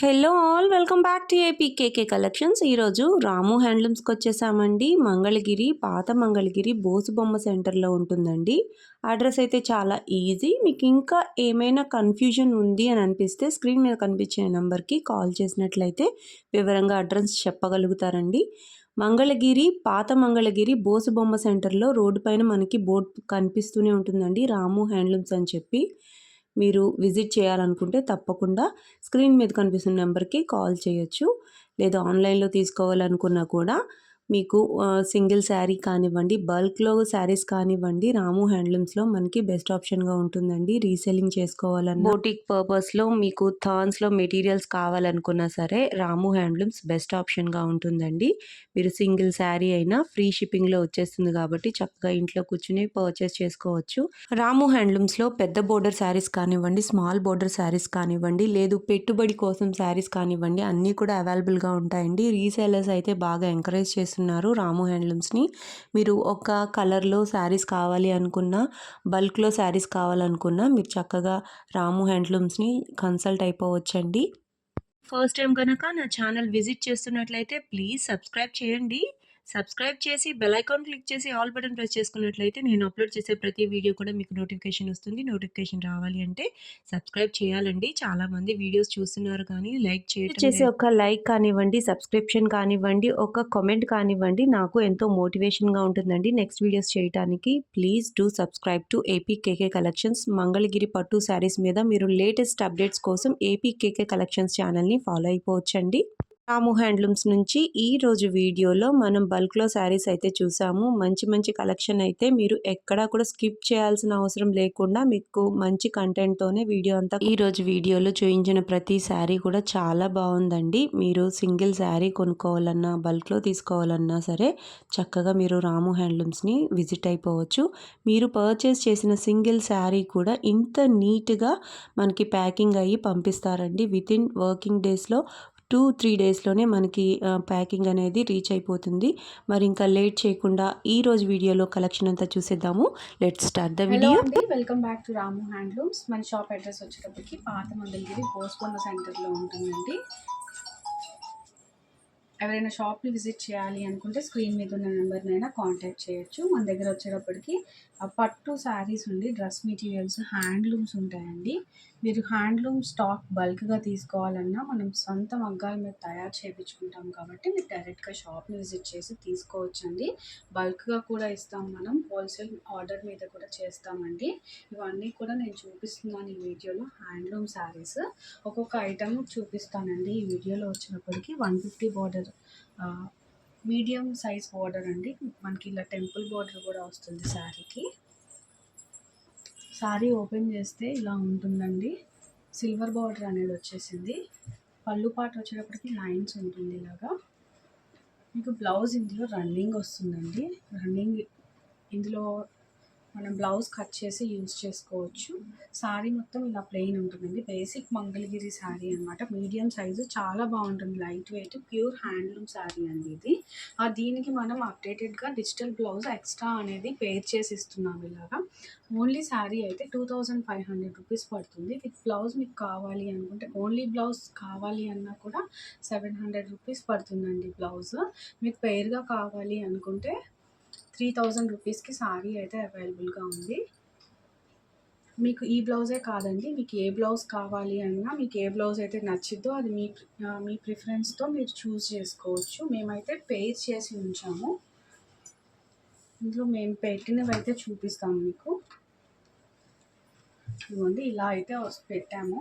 Hello all welcome back to APKK collections ఈరోజు రాము హ్యాండ్లూమ్స్కి వచ్చేసామండి. మంగళగిరి పాత మంగళగిరి బోసుబొమ్మ సెంటర్లో ఉంటుందండి. అడ్రస్ అయితే చాలా ఈజీ మీకు ఇంకా ఏమైనా కన్ఫ్యూజన్ ఉంది అని అనిపిస్తే స్క్రీన్ మీద కనిపించే నెంబర్కి కాల్ చేసినట్లయితే వివరంగా అడ్రస్ చెప్పగలుగుతారండి. మంగళగిరి పాత మంగళగిరి బోసుబొమ్మ సెంటర్లో రోడ్డు పైన మనకి బోర్డు కనిపిస్తూనే ఉంటుందండి రాము హ్యాండ్లూమ్స్ అని చెప్పి. మీరు విజిట్ చేయాలనుకుంటే తప్పకుండా స్క్రీన్ మీద కనిపిస్తున్న నెంబర్కి కాల్ చేయొచ్చు. లేదా ఆన్లైన్లో తీసుకోవాలనుకున్నా కూడా మీకు సింగిల్ శారీ కానివ్వండి బల్క్లో శారీస్ కానివ్వండి రాము హ్యాండ్లూమ్స్లో మనకి బెస్ట్ ఆప్షన్గా ఉంటుందండి. రీసెల్లింగ్ చేసుకోవాలన్నా బోటిక్ పర్పస్లో మీకు థాన్స్లో మెటీరియల్స్ కావాలనుకున్నా సరే రాము హ్యాండ్లూమ్స్ బెస్ట్ ఆప్షన్గా ఉంటుందండి. మీరు సింగిల్ శారీ అయినా ఫ్రీ షిప్పింగ్లో వచ్చేస్తుంది కాబట్టి చక్కగా ఇంట్లో కూర్చుని పర్చేస్ చేసుకోవచ్చు. రాము హ్యాండ్లూమ్స్లో పెద్ద బోర్డర్ శారీస్ కానివ్వండి స్మాల్ బోర్డర్ శారీస్ కానివ్వండి లేదు పెట్టుబడి కోసం శారీస్ కానివ్వండి అన్నీ కూడా అవైలబుల్గా ఉంటాయండి. రీసేలర్స్ అయితే బాగా ఎంకరేజ్ చేస్తున్నారు రాము హ్యాండ్లూమ్స్ని. మీరు ఒక కలర్లో శారీస్ కావాలి అనుకున్నా బల్క్లో శారీస్ కావాలనుకున్నా మీరు చక్కగా రాము హ్యాండ్లూమ్స్ని కన్సల్ట్ అయిపోవచ్చండి. ఫస్ట్ టైం కనుక నా ఛానల్ విజిట్ చేస్తున్నట్లయితే ప్లీజ్ సబ్స్క్రైబ్ చేయండి. సబ్స్క్రైబ్ చేసి బెల్ ఐకాన్ క్లిక్ చేసి ఆల్ బటన్ ప్రెస్ చేసుకున్నట్లయితే నేను అప్లోడ్ చేసే ప్రతి వీడియో కూడా మీకు నోటిఫికేషన్ వస్తుంది. నోటిఫికేషన్ రావాలి అంటే సబ్స్క్రైబ్ చేయాలండి. చాలా మంది వీడియోస్ చూస్తున్నారు కానీ లైక్ చేయడం చేసి ఒక లైక్ కానివ్వండి సబ్స్క్రిప్షన్ కానివ్వండి ఒక కామెంట్ కానివ్వండి నాకు ఎంతో మోటివేషన్గా ఉంటుందండి నెక్స్ట్ వీడియోస్ చేయడానికి please do subscribe to AP KK collections. Mangalagiri పట్టు శారీస్ మీద మీరు లేటెస్ట్ అప్డేట్స్ కోసం ఏపీ కేకే కలెక్షన్స్ ఛానల్ని ఫాలో అయిపోవచ్చండి. రాము హ్యాండ్లూమ్స్ నుంచి ఈ రోజు వీడియోలో మనం బల్క్లో శారీస్ అయితే చూసాము. మంచి మంచి కలెక్షన్ అయితే మీరు ఎక్కడా కూడా స్కిప్ చేయాల్సిన అవసరం లేకుండా మీకు మంచి కంటెంట్తోనే వీడియో అంతా ఈ రోజు వీడియోలో చూపించిన ప్రతి శారీ కూడా చాలా బాగుందండి. మీరు సింగిల్ శారీ కొనుక్కోవాలన్నా బల్క్లో తీసుకోవాలన్నా సరే చక్కగా మీరు రాము హ్యాండ్లూమ్స్ని విజిట్ అయిపోవచ్చు. మీరు పర్చేస్ చేసిన సింగిల్ శారీ కూడా ఇంత నీట్గా మనకి ప్యాకింగ్ అయ్యి పంపిస్తారండి. విత్ ఇన్ వర్కింగ్ డేస్లో టూ త్రీ డేస్లోనే మనకి ప్యాకింగ్ అనేది రీచ్ అయిపోతుంది. మరి ఇంకా లేట్ చేయకుండా ఈ రోజు వీడియోలో కలెక్షన్ అంతా చూసేద్దాము. Let start the video. Welcome back to Ramu handlooms. మన షాప్ అడ్రస్ వచ్చేటప్పటికి పాత మంగళగిరి బోస్కొండ సెంటర్లో ఉంటుందండి. ఎవరైనా షాప్ని విజిట్ చేయాలి అనుకుంటే స్క్రీన్ మీద ఉన్న నెంబర్నైనా కాంటాక్ట్ చేయొచ్చు. మన దగ్గర వచ్చేటప్పటికి పట్టు శారీస్ ఉండి డ్రెస్ మెటీరియల్స్ హ్యాండ్లూమ్స్ ఉంటాయండి. మీరు హ్యాండ్లూమ్ స్టాక్ బల్క్గా తీసుకోవాలన్నా మనం సొంత మగ్గాల మీద తయారు చేయించుకుంటాం కాబట్టి మీరు డైరెక్ట్గా షాప్ని విజిట్ చేసి తీసుకోవచ్చండి. బల్క్గా కూడా ఇస్తాం మనం హోల్సేల్ ఆర్డర్ మీద కూడా చేస్తామండి. ఇవన్నీ కూడా నేను చూపిస్తున్నాను ఈ వీడియోలో హ్యాండ్లూమ్ శారీస్. ఒక్కొక్క ఐటమ్ చూపిస్తానండి. ఈ వీడియోలో వచ్చినప్పటికీ one fifty border medium size border అండి. మనకి ఇలా టెంపుల్ బార్డర్ కూడా వస్తుంది శారీకి. శారీ ఓపెన్ చేస్తే ఇలా ఉంటుందండి. సిల్వర్ బార్డర్ అనేది వచ్చేసింది. పళ్ళు పాట వచ్చేటప్పటికి లైన్స్ ఉంటుంది ఇలాగా. మీకు బ్లౌజ్ ఇందులో రన్నింగ్ వస్తుందండి. రన్నింగ్ ఇందులో మనం బ్లౌజ్ కట్ చేసి యూజ్ చేసుకోవచ్చు. శారీ మొత్తం ఇలా ప్లెయిన్ ఉంటుందండి. బేసిక్ మంగళగిరి శారీ అనమాట మీడియం సైజు చాలా బాగుంటుంది. Light weight pure handloom sari అండి ఇది. ఆ దీనికి మనం అప్డేటెడ్గా డిజిటల్ బ్లౌజ్ ఎక్స్ట్రా అనేది పేర్ చేసి ఇస్తున్నాం ఇలాగా. ఓన్లీ శారీ అయితే two thousand five hundred rupees పడుతుంది. విత్ బ్లౌజ్ మీకు కావాలి అనుకుంటే ఓన్లీ బ్లౌజ్ కావాలి అన్నా కూడా సెవెన్ హండ్రెడ్ రూపీస్ పడుతుందండి బ్లౌజ్. మీకు పేర్గా కావాలి అనుకుంటే త్రీ థౌజండ్ రూపీస్కి శారీ అయితే అవైలబుల్గా ఉంది. మీకు ఈ బ్లౌజే కాదండి. మీకు ఏ బ్లౌజ్ కావాలి అన్నా మీకు ఏ బ్లౌజ్ అయితే నచ్చిద్దో అది మీ మీ ప్రిఫరెన్స్తో మీరు చూస్ చేసుకోవచ్చు. మేమైతే పేర్ చేసి ఉంచాము. ఇందులో మేము పెట్టినవి అయితే చూపిస్తాము మీకు. ఇదిగోండి ఇలా అయితే పెట్టాము.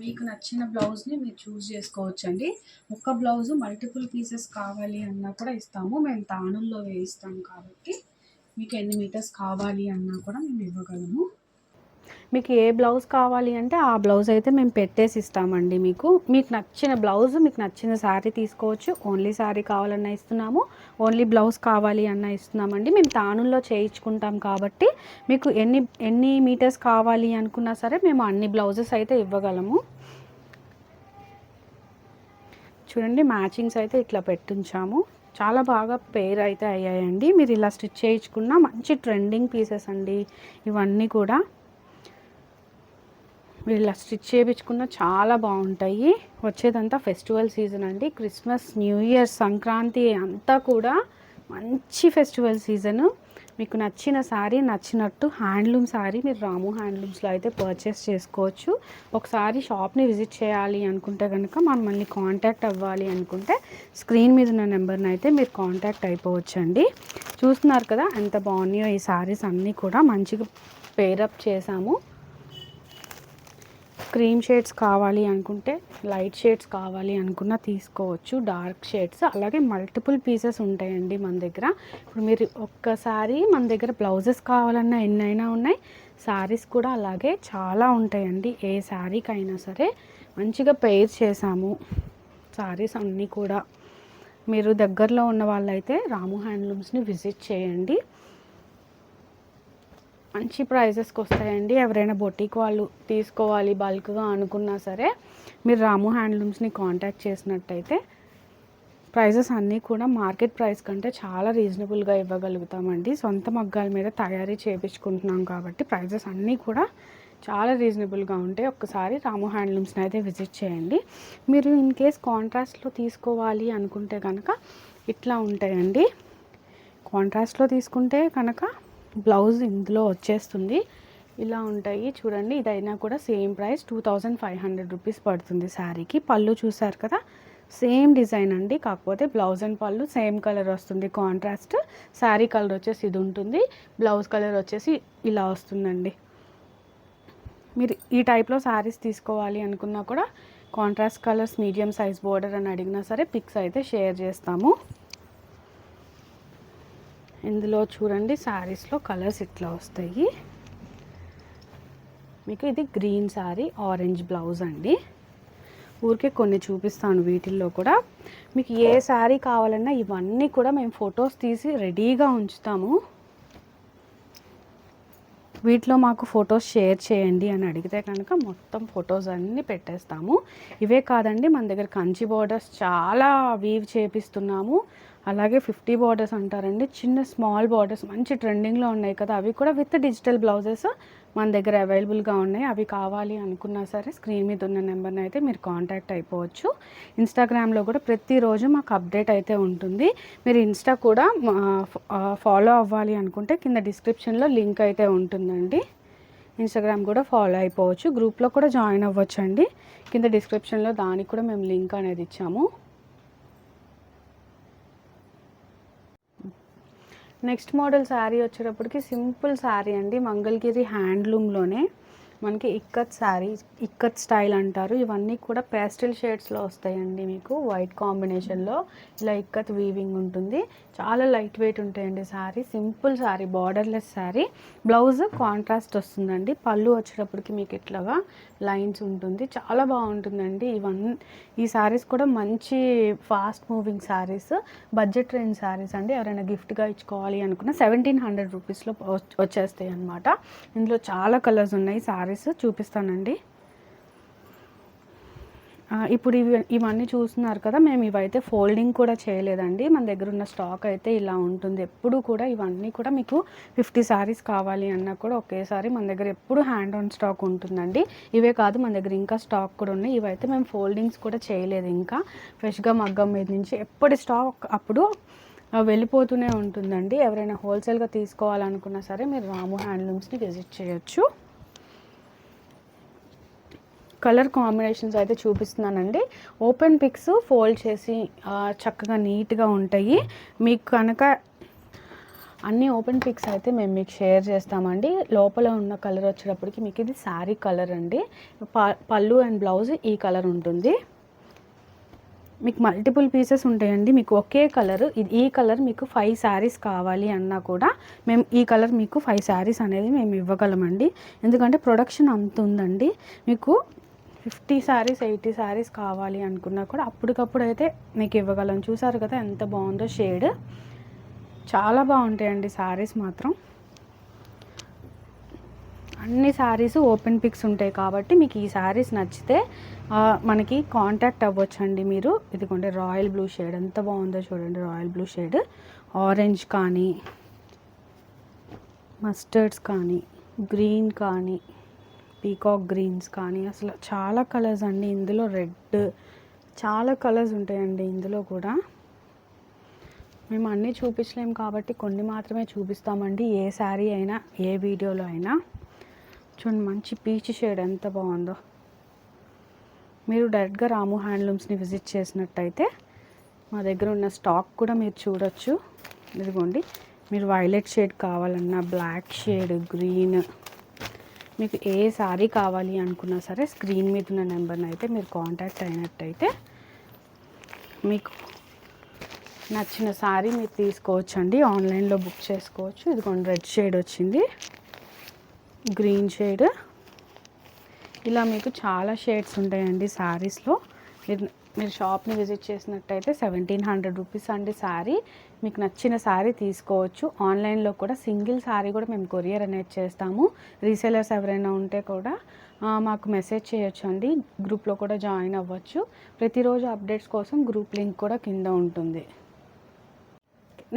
మీకు నచ్చిన బ్లౌజ్ని మీరు చూస్ చేసుకోవచ్చు అండి ఒక్క బ్లౌజ్ మల్టిపుల్ పీసెస్ కావాలి అన్నా కూడా ఇస్తాము. మేము తానుల్లో వేయిస్తాం కాబట్టి మీకు ఎన్ని మీటర్స్ కావాలి అన్నా కూడా మేము ఇవ్వగలము. మీకు ఏ బ్లౌజ్ కావాలి అంటే ఆ బ్లౌజ్ అయితే మేము పెట్టేసి ఇస్తామండి మీకు. మీకు నచ్చిన బ్లౌజ్ మీకు నచ్చిన శారీ తీసుకోవచ్చు. ఓన్లీ శారీ కావాలన్నా ఇస్తున్నాము. ఓన్లీ బ్లౌజ్ కావాలి అన్న ఇస్తున్నామండి. మేము తానుల్లో చేయించుకుంటాం కాబట్టి మీకు ఎన్ని ఎన్ని మీటర్స్ కావాలి అనుకున్నా సరే మేము అన్ని బ్లౌజెస్ అయితే ఇవ్వగలము. చూడండి మ్యాచింగ్స్ అయితే ఇట్లా పెట్టించాము. చాలా బాగా పేర్ అయితే అయ్యాయండి. మీరు ఇలా స్టిచ్ చేయించుకున్న మంచి ట్రెండింగ్ పీసెస్ అండి ఇవన్నీ కూడా. మీరు ఇలా స్టిచ్ చేయించుకున్న చాలా బాగుంటాయి. వచ్చేదంతా ఫెస్టివల్ సీజన్ అండి. క్రిస్మస్ న్యూ ఇయర్ సంక్రాంతి అంతా కూడా మంచి ఫెస్టివల్ సీజను. మీకు నచ్చిన శారీ నచ్చినట్టు హ్యాండ్లూమ్ శారీ మీరు రాము హ్యాండ్లూమ్స్లో అయితే పర్చేస్ చేసుకోవచ్చు. ఒకసారి షాప్ని విజిట్ చేయాలి అనుకుంటే కనుక మమ్మల్ని కాంటాక్ట్ అవ్వాలి అనుకుంటే స్క్రీన్ మీద ఉన్న నెంబర్ని అయితే మీరు కాంటాక్ట్ అయిపోవచ్చండి. చూస్తున్నారు కదా ఎంత బాగున్నాయో ఈ శారీస్ అన్నీ కూడా మంచిగా పేరప్ చేసాము క్రీమ్ షేడ్స్ కావాలి అనుకుంటే లైట్ షేడ్స్ కావాలి అనుకున్నా తీసుకోవచ్చు. డార్క్ షేడ్స్ అలాగే మల్టిపుల్ పీసెస్ ఉంటాయండి మన దగ్గర. ఇప్పుడు మీరు ఒక్కసారి మన దగ్గర బ్లౌజెస్ కావాలన్నా ఎన్నైనా ఉన్నాయి. శారీస్ కూడా అలాగే చాలా ఉంటాయండి. ఏ శారీకైనా సరే మంచిగా పెయిర్ చేసాము శారీస్ అన్నీ కూడా. మీరు దగ్గరలో ఉన్న వాళ్ళైతే రాము హ్యాండ్లూమ్స్ని విజిట్ చేయండి. మంచి ప్రైజెస్కి వస్తాయండి. ఎవరైనా బొటిక్ వాళ్ళు తీసుకోవాలి బల్క్గా అనుకున్నా సరే మీరు రాము హ్యాండ్లూమ్స్ని కాంటాక్ట్ చేసినట్టయితే ప్రైజెస్ అన్నీ కూడా మార్కెట్ ప్రైస్ కంటే చాలా రీజనబుల్గా ఇవ్వగలుగుతామండి. సొంత మగ్గాల మీద తయారీ చేయించుకుంటున్నాం కాబట్టి ప్రైజెస్ అన్నీ కూడా చాలా రీజనబుల్గా ఉంటాయి. ఒక్కసారి రాము హ్యాండ్లూమ్స్ని అయితే విజిట్ చేయండి. మీరు ఇన్ కేస్ కాంట్రాస్ట్లో తీసుకోవాలి అనుకుంటే కనుక ఇట్లా ఉంటాయండి. కాంట్రాస్ట్లో తీసుకుంటే కనుక బ్లౌజ్ ఇందులో వచ్చేస్తుంది. ఇలా ఉంటాయి. చూడండి ఇదైనా కూడా same price two thousand five hundred rupees పడుతుంది శారీకి. పళ్ళు చూసారు కదా? సేమ్ డిజైన్ అండి. కాకపోతే బ్లౌజ్ అండ్ పళ్ళు సేమ్ కలర్ వస్తుంది. కాంట్రాస్ట్. శారీ కలర్ వచ్చేసి ఇది ఉంటుంది. బ్లౌజ్ కలర్ వచ్చేసి ఇలా వస్తుందండి. మీరు ఈ టైప్లో శారీస్ తీసుకోవాలి అనుకున్నా కూడా contrast colours medium size border అని అడిగినా సరే పిక్స్ అయితే షేర్ చేస్తాము. ఇందులో చూడండి శారీస్లో కలర్స్ ఇట్లా వస్తాయి. మీకు ఇది గ్రీన్ శారీ ఆరెంజ్ బ్లౌజ్ అండి. ఊరికే కొన్ని చూపిస్తాను వీటిల్లో కూడా. మీకు ఏ శారీ కావాలన్నా ఇవన్నీ కూడా మేము ఫొటోస్ తీసి రెడీగా ఉంచుతాము. వీటిలో మాకు ఫొటోస్ షేర్ చేయండి అని అడిగితే కనుక మొత్తం ఫొటోస్ అన్నీ పెట్టేస్తాము. ఇవే కాదండి మన దగ్గర కంచి బోర్డర్స్ చాలా వీవ్ చేపిస్తున్నాము. అలాగే ఫిఫ్టీ బార్డర్స్ అంటారండి. చిన్న స్మాల్ బార్డర్స్ మంచి ట్రెండింగ్లో ఉన్నాయి కదా. అవి కూడా విత్ డిజిటల్ బ్లౌజెస్ మన దగ్గర అవైలబుల్గా ఉన్నాయి. అవి కావాలి అనుకున్నా సరే స్క్రీన్ మీద ఉన్న నెంబర్ని అయితే మీరు కాంటాక్ట్ అయిపోవచ్చు. ఇన్స్టాగ్రామ్లో కూడా ప్రతిరోజు మాకు అప్డేట్ అయితే ఉంటుంది. మీరు ఇన్స్టా కూడా ఫాలో అవ్వాలి అనుకుంటే కింద డిస్క్రిప్షన్లో లింక్ అయితే ఉంటుందండి. ఇన్స్టాగ్రామ్ కూడా ఫాలో అయిపోవచ్చు. గ్రూప్లో కూడా జాయిన్ అవ్వచ్చు అండి కింద డిస్క్రిప్షన్లో దానికి కూడా మేము లింక్ అనేది ఇచ్చాము. నెక్స్ట్ మోడల్ శారీ వచ్చేటప్పటికి సింపుల్ శారీ అండి మంగళగిరి హ్యాండ్లూమ్లోనే. మనకి ఇక్కత్ శారీ ఇక్కత్ స్టైల్ అంటారు. ఇవన్నీ కూడా పేస్టల్ షేడ్స్లో వస్తాయండి మీకు. వైట్ కాంబినేషన్లో ఇలా ఇక్కత్ వీవింగ్ ఉంటుంది. చాలా లైట్ వెయిట్ ఉంటాయండి sari simple sari borderless sari blouse contrast వస్తుందండి. పళ్ళు వచ్చేటప్పటికి మీకు ఇట్లాగా లైన్స్ ఉంటుంది. చాలా బాగుంటుందండి. ఇవన్నీ ఈ శారీస్ కూడా మంచి fast moving saris budget range saris అండి. ఎవరైనా గిఫ్ట్గా ఇచ్చుకోవాలి అనుకున్న సెవెంటీన్ హండ్రెడ్ రూపీస్లో వచ్చేస్తాయి అనమాట ఇందులో చాలా కలర్స్ ఉన్నాయి. శారీస్ చూపిస్తానండి. ఇప్పుడు ఇవి ఇవన్నీ చూస్తున్నారు కదా మేము ఇవైతే ఫోల్డింగ్ కూడా చేయలేదండి. మన దగ్గర ఉన్న స్టాక్ అయితే ఇలా ఉంటుంది. ఎప్పుడు కూడా ఇవన్నీ కూడా మీకు ఫిఫ్టీ శారీస్ కావాలి అన్నా కూడా ఒకేసారి మన దగ్గర ఎప్పుడు హ్యాండ్ ఆన్ స్టాక్ ఉంటుందండి. ఇవే కాదు మన దగ్గర ఇంకా స్టాక్ కూడా ఉన్నాయి. ఇవైతే మేము ఫోల్డింగ్స్ కూడా చేయలేదు ఇంకా. ఫ్రెష్గా మగ్గం మీద నుంచి ఎప్పటి స్టాక్ అప్పుడు వెళ్ళిపోతూనే ఉంటుందండి. ఎవరైనా హోల్సేల్గా తీసుకోవాలనుకున్నా సరే మీరు రాము హ్యాండ్లూమ్స్ని విజిట్ చేయొచ్చు. కలర్ కాంబినేషన్స్ అయితే చూపిస్తున్నానండి. ఓపెన్ పిక్స్ ఫోల్డ్ చేసి చక్కగా నీట్గా ఉంటాయి. మీకు కనుక అన్ని ఓపెన్ పిక్స్ అయితే మేము మీకు షేర్ చేస్తామండి. లోపల ఉన్న కలర్ వచ్చేటప్పటికి మీకు ఇది శారీ కలర్ అండి. పళ్ళు అండ్ బ్లౌజ్ ఈ కలర్ ఉంటుంది. మీకు మల్టిపుల్ పీసెస్ ఉంటాయండి. మీకు ఒకే కలర్ ఇది ఈ కలర్ మీకు ఫైవ్ శారీస్ కావాలి అన్నా కూడా మేము ఈ కలర్ మీకు ఫైవ్ శారీస్ అనేది మేము ఇవ్వగలమండి. ఎందుకంటే ప్రొడక్షన్ అంత ఉందండి. మీకు ఫిఫ్టీ శారీస్ ఎయిటీ శారీస్ కావాలి అనుకున్నా కూడా అప్పటికప్పుడు అయితే మీకు ఇవ్వగలం. చూసారు కదా ఎంత బాగుందో షేడ్. చాలా బాగుంటాయండి శారీస్ మాత్రం. అన్ని శారీస్ ఓపెన్ పిక్స్ ఉంటాయి కాబట్టి మీకు ఈ శారీస్ నచ్చితే మనకి కాంటాక్ట్ అవ్వచ్చండి మీరు. ఇదిగోండి రాయల్ బ్లూ షేడ్. ఎంత బాగుందో చూడండి రాయల్ బ్లూ షేడ్. ఆరెంజ్ కానీ మస్టర్డ్స్ కానీ గ్రీన్ కానీ. పీకాక్ గ్రీన్స్ కానీ అసలు చాలా కలర్స్ అండి. ఇందులో రెడ్ చాలా కలర్స్ ఉంటాయండి ఇందులో కూడా. మేము అన్నీ చూపించలేము కాబట్టి కొన్ని మాత్రమే చూపిస్తామండి. ఏ శారీ అయినా ఏ వీడియోలో అయినా. చూడండి మంచి పీచ్ షేడ్ ఎంత బాగుందో. మీరు డైరెక్ట్గా రాము హ్యాండ్లూమ్స్ని విజిట్ చేసినట్టయితే మా దగ్గర ఉన్న స్టాక్ కూడా మీరు చూడొచ్చు. ఇదిగోండి మీరు వైలెట్ షేడ్ కావాలన్నా బ్లాక్ షేడ్ గ్రీన్ మీకు ఏ శారీ కావాలి అనుకున్నా సరే స్క్రీన్ మీద ఉన్న నెంబర్ని అయితే మీరు కాంటాక్ట్ అయినట్టయితే మీకు నచ్చిన శారీ మీరు తీసుకోవచ్చండి. ఆన్లైన్లో బుక్ చేసుకోవచ్చు. ఇదిగోండి రెడ్ షేడ్ వచ్చింది. Green shade. ఇలా మీకు చాలా షేడ్స్ ఉంటాయండి శారీస్లో మీరు మీరు షాప్ని విజిట్ చేసినట్టయితే సెవెంటీన్ హండ్రెడ్ రూపీస్ అండి శారీ. మీకు నచ్చిన శారీ తీసుకోవచ్చు. ఆన్లైన్లో కూడా సింగిల్ శారీ కూడా మేము కొరియర్ అనేది చేస్తాము. రీసెలర్స్ ఎవరైనా ఉంటే కూడా మాకు మెసేజ్ చేయొచ్చు అండి. గ్రూప్లో కూడా జాయిన్ అవ్వచ్చు. ప్రతిరోజు అప్డేట్స్ కోసం గ్రూప్ లింక్ కూడా కింద ఉంటుంది.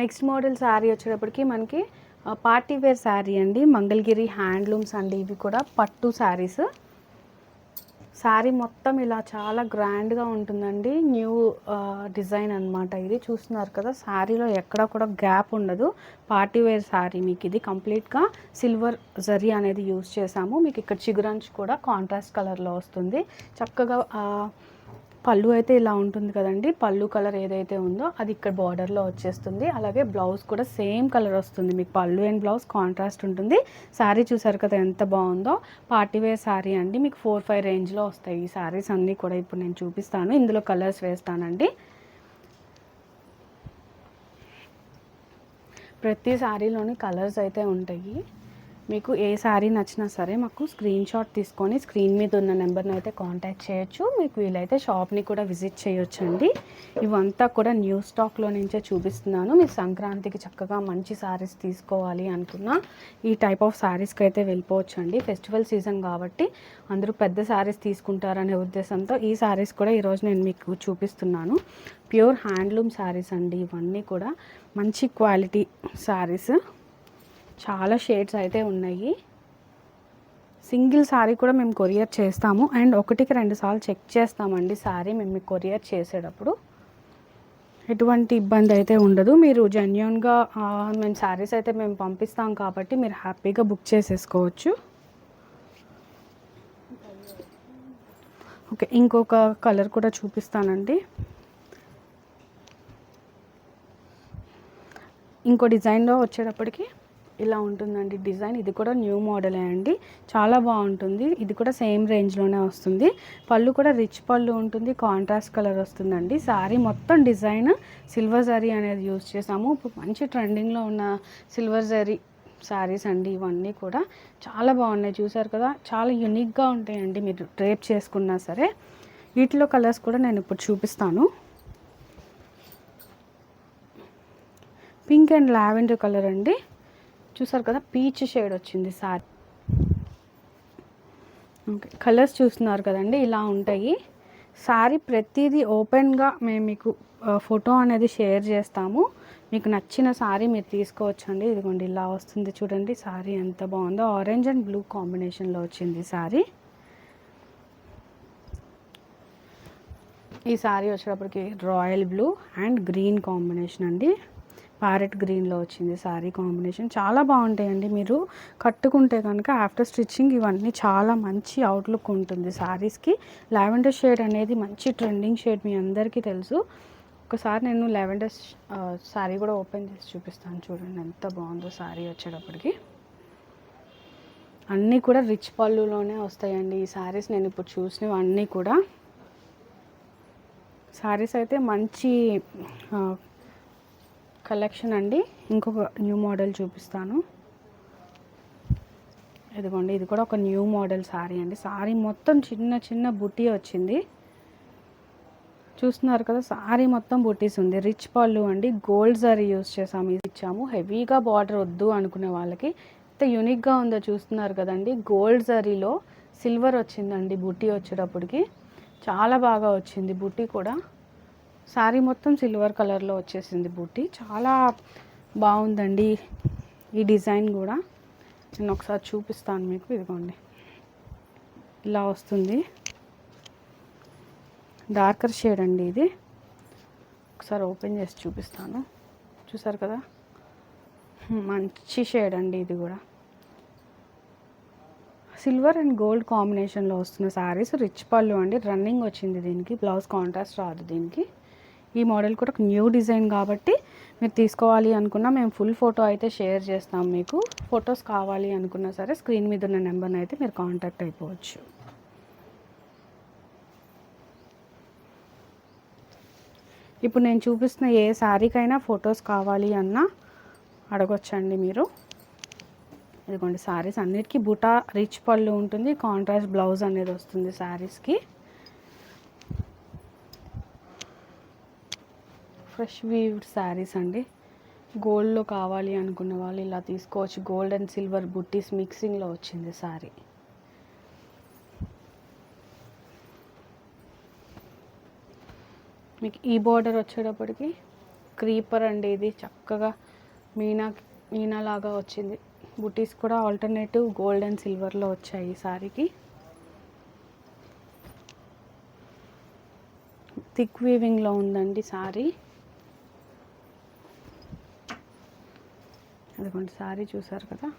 నెక్స్ట్ మోడల్ శారీ వచ్చేటప్పటికి మనకి పార్టీ వేర్ శారీ అండి. మంగళగిరి హ్యాండ్లూమ్స్ అండి. ఇవి కూడా పట్టు శారీస్. శారీ మొత్తం ఇలా చాలా గ్రాండ్గా ఉంటుందండి. న్యూ డిజైన్ అనమాట ఇది. చూస్తున్నారు కదా శారీలో ఎక్కడ కూడా గ్యాప్ ఉండదు. పార్టీ వేర్ శారీ మీకు ఇది. కంప్లీట్గా సిల్వర్ జరీ అనేది యూస్ చేసాము మీకు ఇక్కడ చిగురంచు కూడా కాంట్రాస్ట్ కలర్లో వస్తుంది. చక్కగా పళ్ళు అయితే ఇలా ఉంటుంది కదండి. పళ్ళు కలర్ ఏదైతే ఉందో అది ఇక్కడ బార్డర్లో వచ్చేస్తుంది. అలాగే బ్లౌజ్ కూడా సేమ్ కలర్ వస్తుంది. మీకు పళ్ళు అండ్ బ్లౌజ్ కాంట్రాస్ట్ ఉంటుంది. శారీ చూసారు కదా ఎంత బాగుందో. పార్టీ వేర్ శారీ అండి. మీకు ఫోర్ ఫైవ్ రేంజ్లో వస్తాయి. ఈ శారీస్ అన్నీ కూడా ఇప్పుడు నేను చూపిస్తాను. ఇందులో కలర్స్ వేస్తానండి. ప్రతి శారీలోని కలర్స్ అయితే ఉంటాయి. మీకు ఏ శారీ నచ్చినా సరే మాకు స్క్రీన్ షాట్ తీసుకొని స్క్రీన్ మీద ఉన్న నెంబర్ని అయితే కాంటాక్ట్ చేయొచ్చు. మీకు వీలైతే షాప్ని కూడా విజిట్ చేయొచ్చు అండి ఇవంతా కూడా న్యూ స్టాక్లో నుంచే చూపిస్తున్నాను. మీరు సంక్రాంతికి చక్కగా మంచి శారీస్ తీసుకోవాలి అనుకున్న ఈ టైప్ ఆఫ్ శారీస్కి అయితే వెళ్ళిపోవచ్చు అండి ఫెస్టివల్ సీజన్ కాబట్టి అందరూ పెద్ద శారీస్ తీసుకుంటారనే ఉద్దేశంతో ఈ శారీస్ కూడా ఈరోజు నేను మీకు చూపిస్తున్నాను. ప్యూర్ హ్యాండ్లూమ్ శారీస్ అండి. ఇవన్నీ కూడా మంచి క్వాలిటీ శారీస్ చాలా షేడ్స్ అయితే ఉన్నాయి. సింగిల్ శారీ కూడా మేము కొరియర్ చేస్తాము. అండ్ ఒకటికి రెండు సార్లు చెక్ చేస్తామండి శారీ మేము మీకు కొరియర్ చేసేటప్పుడు. ఎటువంటి ఇబ్బంది అయితే ఉండదు. మీరు జెన్యున్గా మేము శారీస్ అయితే మేము పంపిస్తాం కాబట్టి మీరు హ్యాపీగా బుక్ చేసేసుకోవచ్చు. ఓకే ఇంకొక కలర్ కూడా చూపిస్తానండి. ఇంకో డిజైన్లో వచ్చేటప్పటికి ఇలా ఉంటుందండి డిజైన్. ఇది కూడా న్యూ మోడలే అండి. చాలా బాగుంటుంది. ఇది కూడా సేమ్ రేంజ్లోనే వస్తుంది. పళ్ళు కూడా రిచ్ పళ్ళు ఉంటుంది. కాంట్రాస్ట్ కలర్ వస్తుందండి. శారీ మొత్తం డిజైన్ సిల్వర్ జరీ అనేది యూజ్ చేసాము. ఇప్పుడు మంచి ట్రెండింగ్లో ఉన్న సిల్వర్ జరీ శారీస్ అండి ఇవన్నీ కూడా. చాలా బాగున్నాయి. చూసారు కదా? చాలా యునిక్గా ఉంటాయండి. మీరు డ్రేప్ చేసుకున్నా సరే. వీటిలో కలర్స్ కూడా నేను ఇప్పుడు చూపిస్తాను. పింక్ అండ్ లావెండర్ కలర్ అండి. చూసారు కదా పీచ్ షేడ్ వచ్చింది సారీ. ఓకే కలర్స్ చూస్తున్నారు కదండి ఇలా ఉంటాయి. సారీ ప్రతిదీ ఓపెన్గా మేము మీకు ఫోటో అనేది షేర్ చేస్తాము. మీకు నచ్చిన సారీ మీరు తీసుకోవచ్చండి. ఇదిగోండి ఇలా వస్తుంది చూడండి సారీ ఎంత బాగుందో. ఆరెంజ్ అండ్ బ్లూ కాంబినేషన్లో వచ్చింది సారీ. ఈ సారీ వచ్చేటప్పటికి royal blue and green combination అండి. ప్యారెట్ గ్రీన్లో వచ్చింది శారీ కాంబినేషన్. చాలా బాగుంటాయండి మీరు కట్టుకుంటే కనుక ఆఫ్టర్ స్టిచ్చింగ్ ఇవన్నీ చాలా మంచి అవుట్లుక్ ఉంటుంది శారీస్కి. లావెండర్ షేడ్ అనేది మంచి ట్రెండింగ్ షేడ్ మీ అందరికీ తెలుసు. ఒకసారి నేను లావెండర్ శారీ కూడా ఓపెన్ చేసి చూపిస్తాను. చూడండి ఎంత బాగుందో శారీ వచ్చేటప్పటికి. అన్నీ కూడా రిచ్ పళ్ళులోనే వస్తాయండి ఈ శారీస్. నేను ఇప్పుడు చూసినవి అన్నీ కూడా. శారీస్ అయితే మంచి కలెక్షన్ అండి. ఇంకొక న్యూ మోడల్ చూపిస్తాను. ఇదిగోండి ఇది కూడా ఒక న్యూ మోడల్ శారీ అండి. శారీ మొత్తం చిన్న చిన్న బుటీ వచ్చింది. చూస్తున్నారు కదా శారీ మొత్తం బుట్టీస్ ఉంది. రిచ్ పళ్ళు అండి. గోల్డ్ జరీ యూస్ చేసాము ఇది ఇచ్చాము. హెవీగా బార్డర్ వద్దు అనుకునే వాళ్ళకి. ఎంత యూనిక్గా ఉందో చూస్తున్నారు కదండి. గోల్డ్ జరీలో సిల్వర్ వచ్చిందండి బుటీ వచ్చేటప్పటికి. చాలా బాగా వచ్చింది బుటీ కూడా. శారీ మొత్తం సిల్వర్ కలర్లో వచ్చేసింది బూటీ. చాలా బాగుందండి ఈ డిజైన్ కూడా. నేను ఒకసారి చూపిస్తాను మీకు ఇదిగోండి. ఇలా వస్తుంది. డార్కర్ షేడ్ అండి ఇది. ఒకసారి ఓపెన్ చేసి చూపిస్తాను. చూసారు కదా? మంచి షేడ్ అండి ఇది కూడా. సిల్వర్ అండ్ గోల్డ్ కాంబినేషన్లో వస్తున్న శారీస్ రిచ్ పళ్ళు అండి. రన్నింగ్ వచ్చింది దీనికి. బ్లౌజ్ కాంట్రాస్ట్ రాదు దీనికి. ఈ మోడల్ కూడా ఒక న్యూ డిజైన్ కాబట్టి మీరు తీసుకోవాలి అనుకున్నా మేము ఫుల్ ఫోటో అయితే షేర్ చేస్తాం మీకు. ఫొటోస్ కావాలి అనుకున్నా సరే స్క్రీన్ మీద ఉన్న నెంబర్ని అయితే మీరు కాంటాక్ట్ అయిపోవచ్చు. ఇప్పుడు నేను చూపిస్తున్న ఏ శారీకైనా ఫొటోస్ కావాలి అన్నా అడగొచ్చండి మీరు. ఇదిగోండి శారీస్ అన్నిటికీ బుటా రిచ్ పళ్ళు ఉంటుంది కాంట్రాస్ట్ బ్లౌజ్ అనేది వస్తుంది శారీస్కి. ఫ్రెష్ వీవ్డ్ శారీస్ అండి. గోల్డ్లో కావాలి అనుకున్న వాళ్ళు ఇలా తీసుకోవచ్చు. గోల్డ్ అండ్ సిల్వర్ బుట్టీస్ మిక్సింగ్లో వచ్చింది శారీ. మీకు ఈ బార్డర్ వచ్చేటప్పటికి క్రీపర్ అండి ఇది. చక్కగా మీనా మీనా లాగా వచ్చింది. బుటీస్ కూడా ఆల్టర్నేటివ్ గోల్డ్ అండ్ సిల్వర్లో వచ్చాయి ఈ సారీకి థిక్ వీవింగ్లో ఉందండి సారీ ఇదిగోండి సారీ చూసారు కదా?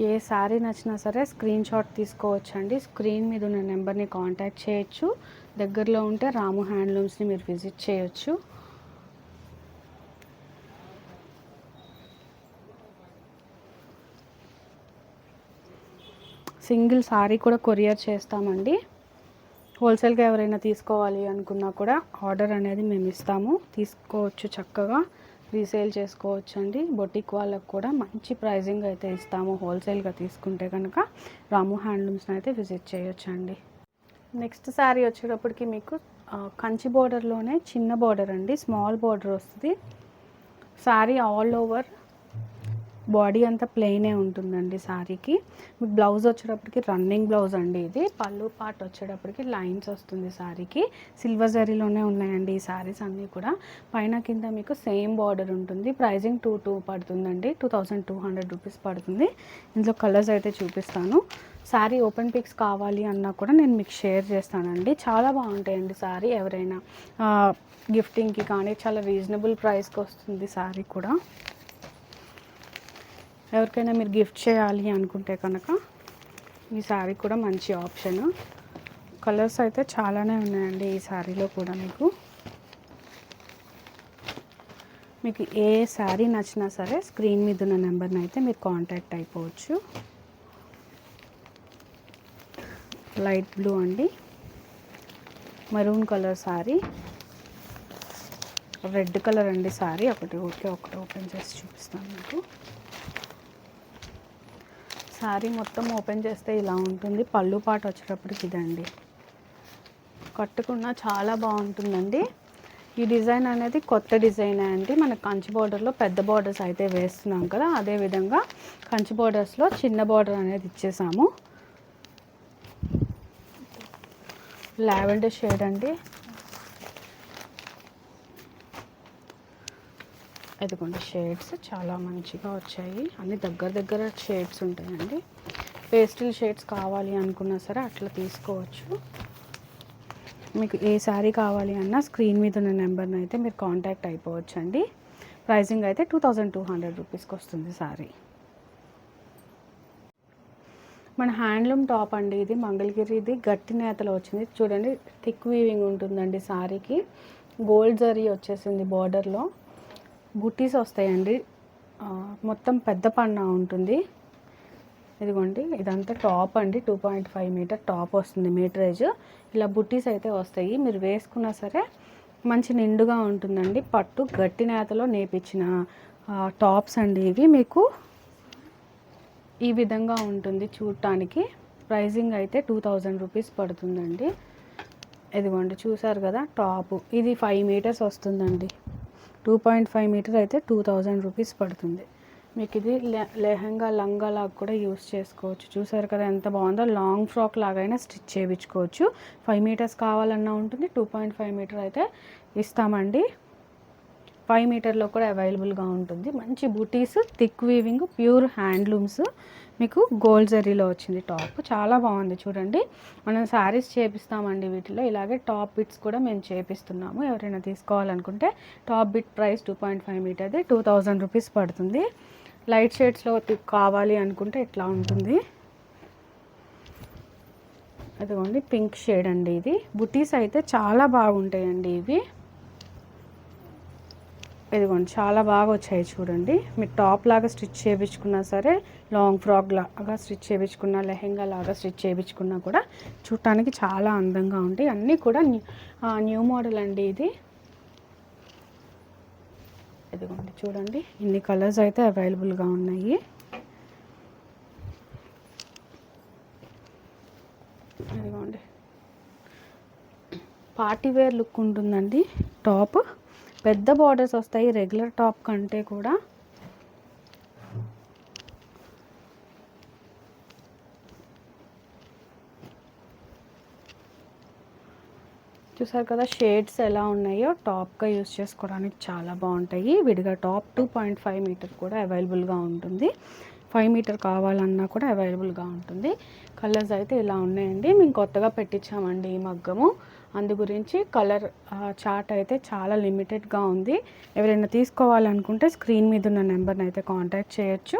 ఏ శారీ నచ్చినా సరే స్క్రీన్ షాట్ తీసుకోవచ్చండి. స్క్రీన్ మీద ఉన్న నెంబర్ని కాంటాక్ట్ చేయొచ్చు. దగ్గరలో ఉంటే రాము హ్యాండ్లూమ్స్ని మీరు విజిట్ చేయొచ్చు. సింగిల్ సారీ కూడా కొరియర్ చేస్తామండి. హోల్సేల్గా ఎవరైనా తీసుకోవాలి అనుకున్నా కూడా ఆర్డర్ అనేది మేము ఇస్తాము. తీసుకోవచ్చు చక్కగా. రీసేల్ చేసుకోవచ్చు అండి బొటిక్ వాళ్ళకు కూడా మంచి ప్రైజింగ్ అయితే ఇస్తాము హోల్సేల్గా తీసుకుంటే కనుక. రాము హ్యాండ్లూమ్స్ని అయితే విజిట్ చేయొచ్చు అండి నెక్స్ట్ శారీ వచ్చేటప్పటికి మీకు కంచి బోర్డర్లోనే చిన్న బోర్డర్ అండి. స్మాల్ బోర్డర్ వస్తుంది. శారీ ఆల్ ఓవర్ బాడీ అంతా ప్లెయినే ఉంటుందండి శారీకి మీకు బ్లౌజ్ వచ్చేటప్పటికి రన్నింగ్ బ్లౌజ్ అండి ఇది. పళ్ళు పార్ట్ వచ్చేటప్పటికి లైన్స్ వస్తుంది శారీకి సిల్వర్ జరీలోనే ఉన్నాయండి ఈ శారీస్ అన్నీ కూడా. పైన కింద మీకు సేమ్ బార్డర్ ఉంటుంది. ప్రైజింగ్ టూ టూ పడుతుందండి. Two thousand two hundred rupees పడుతుంది. ఇందులో కలర్స్ అయితే చూపిస్తాను. శారీ ఓపెన్ పిక్స్ కావాలి అన్నా కూడా నేను మీకు షేర్ చేస్తానండి. చాలా బాగుంటాయండి శారీ ఎవరైనా గిఫ్టింగ్కి కానీ చాలా రీజనబుల్ ప్రైస్కి వస్తుంది శారీ కూడా. ఎవరికైనా మీరు గిఫ్ట్ చేయాలి అనుకుంటే కనుక ఈ శారీ కూడా మంచి ఆప్షన్. కలర్స్ అయితే చాలానే ఉన్నాయండి ఈ శారీలో కూడా మీకు. మీకు ఏ శారీ నచ్చినా సరే స్క్రీన్ మీద ఉన్న నెంబర్ని అయితే మీరు కాంటాక్ట్ అయిపోవచ్చు. లైట్ బ్లూ అండి. Maroon colour sari. Red colour అండి శారీ. ఒకటి ఓకే ఒకటి ఓపెన్ చేసి చూపిస్తాను మీకు. శారీ మొత్తం ఓపెన్ చేస్తే ఇలా ఉంటుంది. పళ్ళు పాట వచ్చేటప్పటికి ఇదండి. కట్టుకున్న చాలా బాగుంటుందండి. ఈ డిజైన్ అనేది కొత్త డిజైన్ అండి. మన కంచి బార్డర్లో పెద్ద బార్డర్స్ అయితే వేస్తున్నాం కదా అదేవిధంగా కంచి బార్డర్స్లో చిన్న బార్డర్ అనేది ఇచ్చేసాము. లావెండర్ షేడ్ అండి. ఇదిగోండి షేడ్స్ చాలా మంచిగా వచ్చాయి. అన్ని దగ్గర దగ్గర షేడ్స్ ఉంటాయండి. పేస్టిల్ షేడ్స్ కావాలి అనుకున్నా సరే అట్లా తీసుకోవచ్చు. మీకు ఏ శారీ కావాలి అన్నా స్క్రీన్ మీద ఉన్న నెంబర్ని అయితే మీరు కాంటాక్ట్ అయిపోవచ్చు అండి ప్రైజింగ్ అయితే టూ థౌజండ్ టూ హండ్రెడ్ రూపీస్కి వస్తుంది శారీ మన హ్యాండ్లూమ్ టాప్ అండి ఇది మంగళగిరి ఇది. గట్టి నేతలో వచ్చింది. చూడండి థిక్ వీవింగ్ ఉంటుందండి శారీకి గోల్డ్ జరీ వచ్చేసింది బార్డర్లో బుటీస్ వస్తాయండి. మొత్తం పెద్ద పన్నా ఉంటుంది. ఇదిగోండి ఇదంతా టాప్ అండి. Two point five metre top వస్తుంది మీటరేజ్. ఇలా బుట్టీస్ అయితే వస్తాయి. మీరు వేసుకున్నా సరే మంచి నిండుగా ఉంటుందండి. పట్టు గట్టి నేతలో నేపించిన టాప్స్ అండి ఇవి. మీకు ఈ విధంగా ఉంటుంది చూడటానికి. ప్రైజింగ్ అయితే టూ థౌజండ్ రూపీస్ పడుతుందండి. ఇదిగోండి చూసారు కదా టాప్. ఇది ఫైవ్ మీటర్స్ వస్తుందండి. టూ పాయింట్ ఫైవ్ మీటర్ అయితే టూ థౌజండ్ రూపీస్ పడుతుంది. మీకు ఇది లెహంగా లంగా లాగా కూడా యూస్ చేసుకోవచ్చు. చూసారు కదా ఎంత బాగుందో. లాంగ్ ఫ్రాక్ లాగైనా స్టిచ్ చేయించుకోవచ్చు. ఫైవ్ మీటర్స్ కావాలన్నా ఉంటుంది. టూ పాయింట్ ఫైవ్ మీటర్ అయితే ఇస్తామండి. ఫైవ్ మీటర్లో కూడా అవైలబుల్గా ఉంటుంది. మంచి బూటీస్ థిక్ వీవింగ్ ప్యూర్ హ్యాండ్లూమ్స్ మీకు గోల్డ్ జరీలో వచ్చింది టాప్ చాలా బాగుంది చూడండి. మనం శారీస్ చేపిస్తామండి వీటిలో. ఇలాగే టాప్ బిట్స్ కూడా మేము చేపిస్తున్నాము. ఎవరైనా తీసుకోవాలనుకుంటే top bit price two point five మీటర్ది two thousand rupees పడుతుంది. లైట్ షేడ్స్లో కావాలి అనుకుంటే ఇట్లా ఉంటుంది. అదిగోండి పింక్ షేడ్ అండి ఇది. బుటీస్ అయితే చాలా బాగుంటాయండి ఇవి. ఇదిగోండి చాలా బాగా వచ్చాయి చూడండి. మీరు టాప్ లాగా స్టిచ్ చేయించుకున్నా సరే లాంగ్ ఫ్రాక్ లాగా స్టిచ్ చేయించుకున్నా లెహెంగా లాగా స్టిచ్ చేయించుకున్నా కూడా చూడటానికి చాలా అందంగా ఉంటాయి అన్నీ కూడా న్యూ న్యూ మోడల్ అండి ఇది. ఇదిగోండి చూడండి. ఇన్ని కలర్స్ అయితే అవైలబుల్గా ఉన్నాయి. ఇదిగోండి. పార్టీవేర్ లుక్ ఉంటుందండి టాప్. పెద్ద బార్డర్స్ వస్తాయి రెగ్యులర్ టాప్ కంటే కూడా. చూసారు కదా షేడ్స్ ఎలా ఉన్నాయో టాప్గా యూస్ చేసుకోవడానికి చాలా బాగుంటాయి. విడిగా top two point five metre కూడా అవైలబుల్గా ఉంటుంది. ఫైవ్ మీటర్ కావాలన్నా కూడా అవైలబుల్గా ఉంటుంది. కలర్స్ అయితే ఇలా ఉన్నాయండి. మేము కొత్తగా పెట్టించామండి ఈ మగ్గము. అందు గురించి కలర్ చార్ట్ అయితే చాలా లిమిటెడ్గా ఉంది. ఎవరైనా తీసుకోవాలనుకుంటే స్క్రీన్ మీద ఉన్న నెంబర్ని అయితే కాంటాక్ట్ చేయొచ్చు.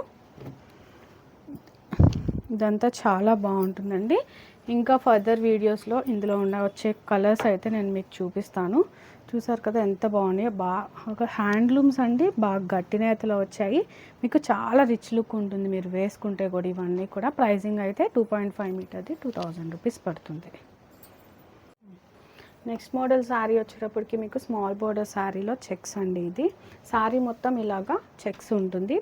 ఇదంతా చాలా బాగుంటుందండి. ఇంకా ఫర్దర్ వీడియోస్లో ఇందులో ఉన్న వచ్చే కలర్స్ అయితే నేను మీకు చూపిస్తాను. చూసారు కదా ఎంత బాగున్నాయో. బాగా హ్యాండ్లూమ్స్ అండి బాగా గట్టి నేతలో వచ్చాయి. మీకు చాలా రిచ్ లుక్ ఉంటుంది మీరు వేసుకుంటే కూడా ఇవన్నీ కూడా. ప్రైజింగ్ అయితే టూ పాయింట్ ఫైవ్ మీటర్ది టూ థౌజండ్ రూపీస్ పడుతుంది. నెక్స్ట్ మోడల్ శారీ వచ్చేటప్పటికి మీకు స్మాల్ బోర్డర్ శారీలో చెక్స్ అండి ఇది. శారీ మొత్తం ఇలాగా చెక్స్ ఉంటుంది.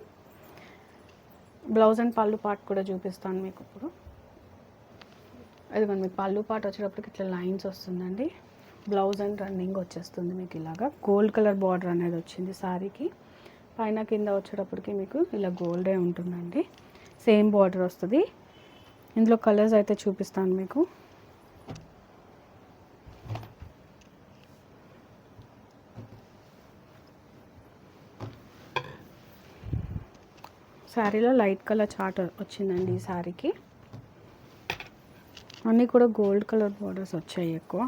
బ్లౌజ్ అండ్ పళ్ళు పార్ట్ కూడా చూపిస్తాను మీకు ఇప్పుడు. ఇదిగోండి మీకు పళ్ళు పార్ట్ వచ్చేటప్పటికి ఇట్లా లైన్స్ వస్తుందండి. బ్లౌజ్ అండ్ రన్నింగ్ వచ్చేస్తుంది మీకు ఇలాగా. గోల్డ్ కలర్ బార్డర్ అనేది వచ్చింది శారీకి పైన కింద వచ్చేటప్పటికి మీకు ఇలా గోల్డే ఉంటుందండి. సేమ్ బార్డర్ వస్తుంది. ఇందులో కలర్స్ అయితే చూపిస్తాను మీకు. శారీలో లైట్ కలర్ చార్ట్ వచ్చిందండి ఈ శారీకి. అన్నీ కూడా గోల్డ్ కలర్ బోర్డర్స్ వచ్చాయి ఎక్కువ.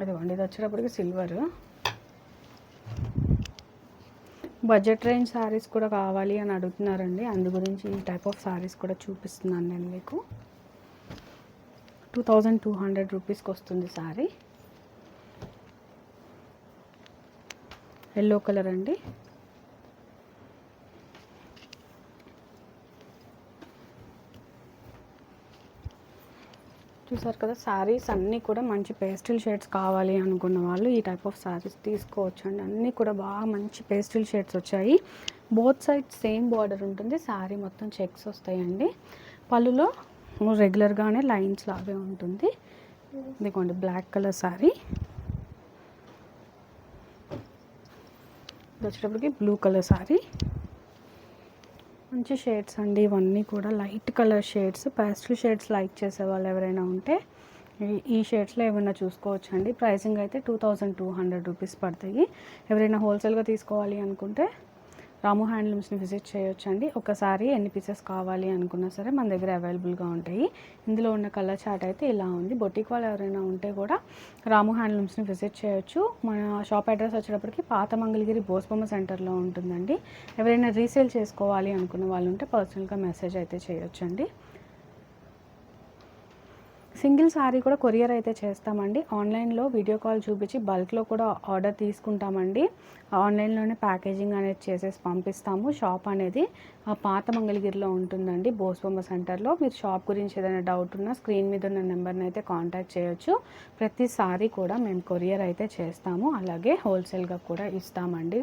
అదిగోండి ఇది వచ్చేటప్పటికి సిల్వర్. బడ్జెట్ రేంజ్ శారీస్ కూడా కావాలి అని అడుగుతున్నారండి. అందు గురించి ఈ టైప్ ఆఫ్ శారీస్ కూడా చూపిస్తున్నాను నేను మీకు. టూ థౌజండ్ టూ హండ్రెడ్ రూపీస్కి వస్తుంది శారీ. ఎల్లో కలర్ అండి. చూసారు కదా శారీస్ అన్నీ కూడా మంచి పేస్టిల్ షేడ్స్ కావాలి అనుకున్న వాళ్ళు ఈ టైప్ ఆఫ్ శారీస్ తీసుకోవచ్చు అండి అన్నీ కూడా బాగా మంచి పేస్టిల్ షేడ్స్ వచ్చాయి. బోత్ సైడ్ సేమ్ బార్డర్ ఉంటుంది. శారీ మొత్తం చెక్స్ వస్తాయండి. పళ్ళులో రెగ్యులర్గానే లైన్స్ లాగే ఉంటుంది. ఇదిగోండి బ్లాక్ కలర్ శారీ వచ్చేటప్పటికి బ్లూ కలర్ శారీ మంచి షేడ్స్ అండి. ఇవన్నీ కూడా light colour shades. Pastel shades like చేసే వాళ్ళు ఎవరైనా ఉంటే ఈ- ఈ షేడ్స్లో ఏమైనా చూసుకోవచ్చు అండి. ప్రైసింగ్ అయితే two thousand two hundred rupees పడతాయి. ఎవరైనా హోల్సేల్గా తీసుకోవాలి అనుకుంటే రాము హ్యాండ్లూమ్స్ని విజిట్ చేయొచ్చు అండి ఒకసారి ఎన్ని పీసెస్ కావాలి అనుకున్నా సరే మన దగ్గర అవైలబుల్గా ఉంటాయి. ఇందులో ఉన్న కలర్ చార్ట్ అయితే ఇలా ఉంది. బొటిక్ వాళ్ళు ఎవరైనా ఉంటే కూడా రాము హ్యాండ్లూమ్స్ని విజిట్ చేయొచ్చు. మన షాప్ అడ్రస్ వచ్చేటప్పటికి పాత మంగళగిరి బోస్బొమ్మ సెంటర్లో ఉంటుందండి. ఎవరైనా రీసేల్ చేసుకోవాలి అనుకున్న వాళ్ళు ఉంటే పర్సనల్గా మెసేజ్ అయితే చేయొచ్చు అండి సింగిల్ శారీ కూడా కొరియర్ అయితే చేస్తామండి. ఆన్లైన్లో వీడియో కాల్ చూపించి బల్క్లో కూడా ఆర్డర్ తీసుకుంటామండి. ఆన్లైన్లోనే ప్యాకేజింగ్ అనేది చేసేసి పంపిస్తాము. షాప్ అనేది ఆ పాత మంగళగిరిలో ఉంటుందండి బోస్బొమ్మ సెంటర్లో. మీరు షాప్ గురించి ఏదైనా డౌట్ ఉన్నా స్క్రీన్ మీద ఉన్న నెంబర్ని అయితే కాంటాక్ట్ చేయొచ్చు. ప్రతి సారీ కూడా మేము కొరియర్ అయితే చేస్తాము. అలాగే హోల్సేల్గా కూడా ఇస్తామండి.